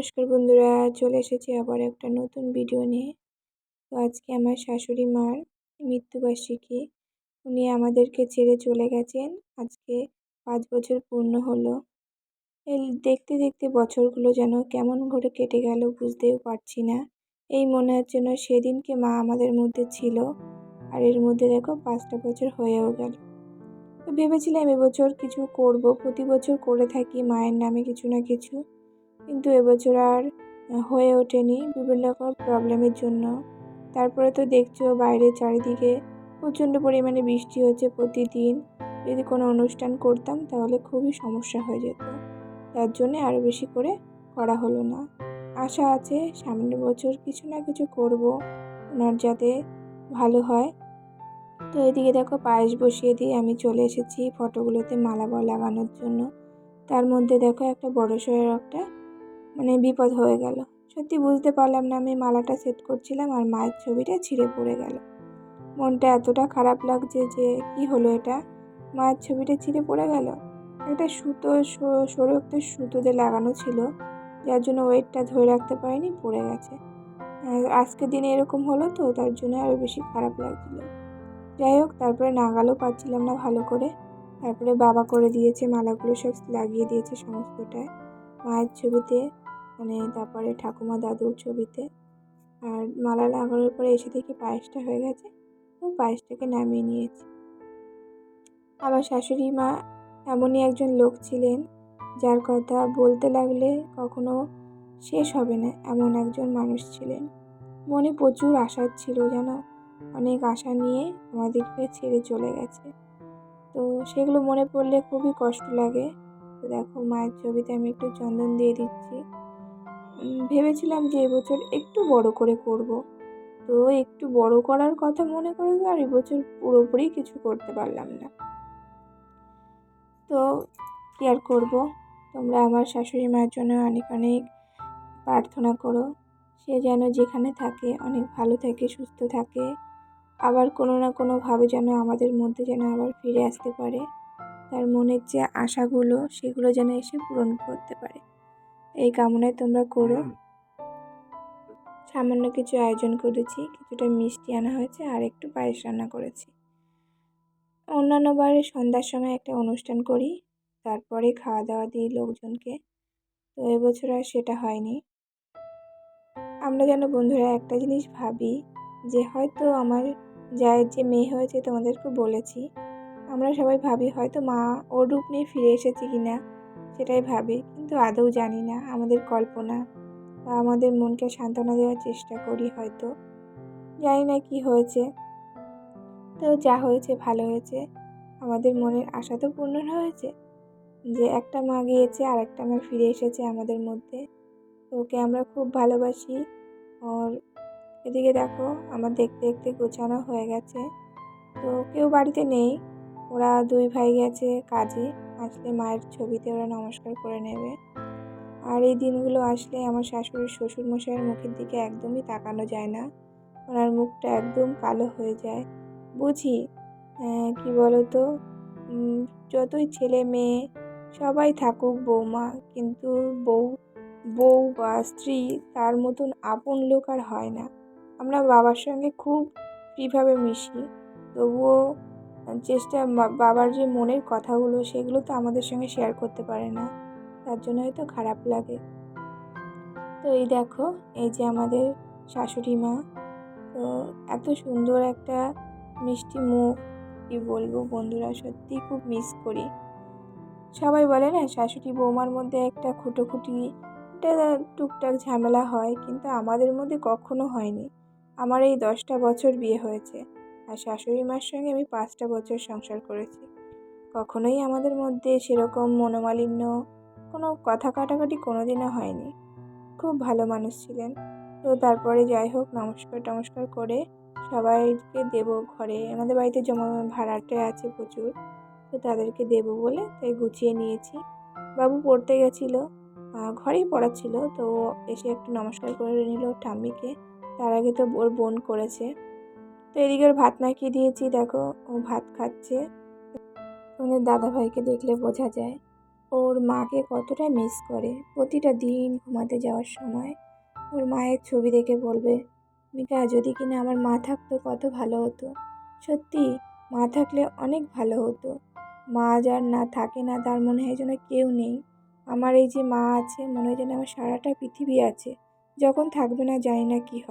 নমস্কার বন্ধুরা, চলে এসেছি আবার একটা নতুন ভিডিও নিয়ে। তো আজকে আমার শাশুড়ি মার মৃত্যুবার্ষিকী। উনি আমাদেরকে ছেড়ে চলে গেছেন। আজকে পাঁচ বছর পূর্ণ হলো। এই দেখতে দেখতে বছরগুলো যেন কেমন করে কেটে গেল বুঝতেও পারছি না। এই মনে হচ্ছে না সেদিনকে মা আমাদের মধ্যে ছিল। আর এর মধ্যে দেখো পাঁচটা বছর হয়েও গেল। তো ভেবেছিলাম এবছর কিছু করব প্রতি বছর করে থাকি, মায়ের নামে কিছু না কিছু। কিন্তু এবছর আর হয়ে ওঠেনি বিভিন্ন রকম প্রবলেমের জন্য। তারপরে তো দেখছ বাইরে চারিদিকে প্রচণ্ড পরিমাণে বৃষ্টি হচ্ছে প্রতিদিন। যদি কোনো অনুষ্ঠান করতাম তাহলে খুবই সমস্যা হয়ে যেত। তার জন্যে আরও বেশি করে করা হলো না। আশা আছে সামনের বছর কিছু না কিছু করব। ওনার যাতে ভালো হয়। তো এদিকে দেখো পায়েস বসিয়ে দিয়ে আমি চলে এসেছি ফটোগুলোতে মালা লাগানোর জন্য। তার মধ্যে দেখো একটা বড় সড়ো একটা মানে বিপদ হয়ে গেল। সত্যি বুঝতে পারলাম না আমি মালাটা সেট করছিলাম আর মায়ের ছবিটা ছিঁড়ে পড়ে গেল। মনটা এতটা খারাপ লাগছে যে কি হলো এটা? মায়ের ছবিটা ছিঁড়ে পড়ে গেল? একটা সুতো সরু একটা সুতোতে লাগানো ছিল, যার জন্য ওয়েটটা ধরে রাখতে পারিনি, পড়ে গেছে। আজকের দিনে এরকম হলো তো, তার জন্য আরও বেশি খারাপ লাগছিল। যাই হোক, তারপরে নাগালও পাচ্ছিলাম না ভালো করে। তারপরে বাবা করে দিয়েছে, মালাগুলো সব লাগিয়ে দিয়েছে সমস্তটায় মায়ের ছবিতে মানে তারপরে ঠাকুমা দাদুর ছবিতে। আর মালা লাগানোর পরে এসে দেখি পায়েসটা হয়ে গেছে তো পায়েসটাকে নামিয়ে নিয়েছি। আমার শাশুড়ি মা এমনই একজন লোক ছিলেন, যার কথা বলতে লাগলে কখনো শেষ হবে না এমন একজন মানুষ ছিলেন। মনে প্রচুর আশা ছিল যেন অনেক আশা নিয়ে আমাদেরকে ছেড়ে চলে গেছে। তো সেগুলো মনে পড়লে খুবই কষ্ট লাগে। তো দেখো, মায়ের ছবিতে আমি একটু চন্দন দিয়ে দিচ্ছি। ভেবেছিলাম যে এবছর একটু বড় করে করব। তো একটু বড় করার কথা মনে করে তো আর এবছর পুরোপুরি কিছু করতে পারলাম না। তো কী আর করব? তোমরা আমার শাশুড়ি মায়ের জন্য অনেক অনেক প্রার্থনা করো। সে যেন যেখানে থাকে, অনেক ভালো থাকে, সুস্থ থাকে। আবার কোনো না কোনোভাবে যেন আমাদের মধ্যে যেন আবার ফিরে আসতে পারে। তার মনের যে আশাগুলো, সেগুলো যেন এসে পূরণ করতে পারে। এই কামনায় তোমরা করো। সামান্য কিছু আয়োজন করেছি কিছুটা মিষ্টি আনা হয়েছে আর একটু পায়েস রান্না করেছি। অন্যান্য বারে সন্ধ্যার সময় একটা অনুষ্ঠান করি তারপরে খাওয়া দাওয়া দিই লোকজনকে। তো এবছর আর সেটা হয়নি। আমরা যেন বন্ধুরা একটা জিনিস ভাবি যে হয়তো আমার যায়ের যে মেয়ে হয়েছে তোমাদেরকে বলেছি আমরা সবাই ভাবি হয়তো মা ওর রূপ নিয়ে ফিরে এসেছে কি না সেটাই ভাবি, কিন্তু আদৌ জানি না, আমাদের কল্পনা বা আমাদের মনকে সান্ত্বনা দেওয়ার চেষ্টা করি হয়তো। জানি না কি হয়েছে। তো যা হয়েছে, ভালো হয়েছে। আমাদের মনের আশা তো পূর্ণ হয়েছে? যে একটা মা গিয়েছে আর একটা মা ফিরে এসেছে আমাদের মধ্যে। ওকে আমরা খুব ভালোবাসি। ওর এদিকে দেখো, আমার দেখতে দেখতে গোছানো হয়ে গেছে। তো কেউ বাড়িতে নেই। ওরা দুই ভাই গেছে কাজে। আসলে মায়ের ছবিতে ওরা নমস্কার করে নেবে। আর এই দিনগুলো আসলে আমার শাশুড়ির শ্বশুর মশাইয়ের মুখের দিকে একদমই তাকানো যায় না। ওনার মুখটা একদম কালো হয়ে যায়। বুঝি কি বলতো? যতই ছেলে মেয়ে, সবাই থাকুক বৌমা, কিন্তু বউ বউ বা স্ত্রী তার মতন আপন লোক আর হয় না। আমরা বাবার সঙ্গে খুব ফ্রিভাবে মিশি, তবুও চেষ্টা বাবার যে মনের কথাগুলো সেগুলো তো আমাদের সঙ্গে শেয়ার করতে পারে না। তার জন্য হয়তো খারাপ লাগে। তো এই দেখো, এই যে আমাদের শাশুড়ি মা, তো এত সুন্দর একটা মিষ্টি মুখ, কি বলব বন্ধুরা, সত্যি খুব মিস করি। সবাই বলে না, শাশুড়ি বৌমার মধ্যে একটা খুঁটোখুটি একটা টুকটাক ঝামেলা হয়, কিন্তু আমাদের মধ্যে কখনো হয়নি। আমার এই দশটা বছর বিয়ে হয়েছে। আর শাশুড়ি মার সঙ্গে আমি পাঁচটা বছর সংসার করেছি। কখনোই আমাদের মধ্যে সেরকম মনোমালিন্য, কোনো কথা কাটাকাটি কোনো দিনও হয়নি। খুব ভালো মানুষ ছিলেন। তো তারপরে যাই হোক, নমস্কার টমস্কার করে সবাইকে দেব ঘরে। আমাদের বাড়িতে জমা ভাড়াটে আছে প্রচুর। তো তাদেরকে দেব বলে তাই গুছিয়ে নিয়েছি। বাবু পড়তে গেছিল ঘরেই পড়াচ্ছিল। তো এসে একটু নমস্কার করে নিল ঠাম্মিকে। তার আগে তো ওর বোন করেছে। তো এদিকে ভাত মাখিয়ে দিয়েছি, দেখো ও ভাত খাচ্ছে। ওদের দাদা ভাইকে দেখলে বোঝা যায়, ওর মাকে কতটা মিস করে প্রতিটা দিন ঘুমাতে যাওয়ার সময়। ওর মায়ের ছবি দেখে বলবে মিকা যদি কিনা আমার মা থাকতো কত ভালো হতো। সত্যি, মা থাকলে অনেক ভালো হতো। মা যার না থাকে না, তার মনে হয় যেন কেউ নেই। আমার এই যে মা আছে, মনে হয় যেন আমার সারাটা পৃথিবী আছে। যখন থাকবে না, জানি না কী হবে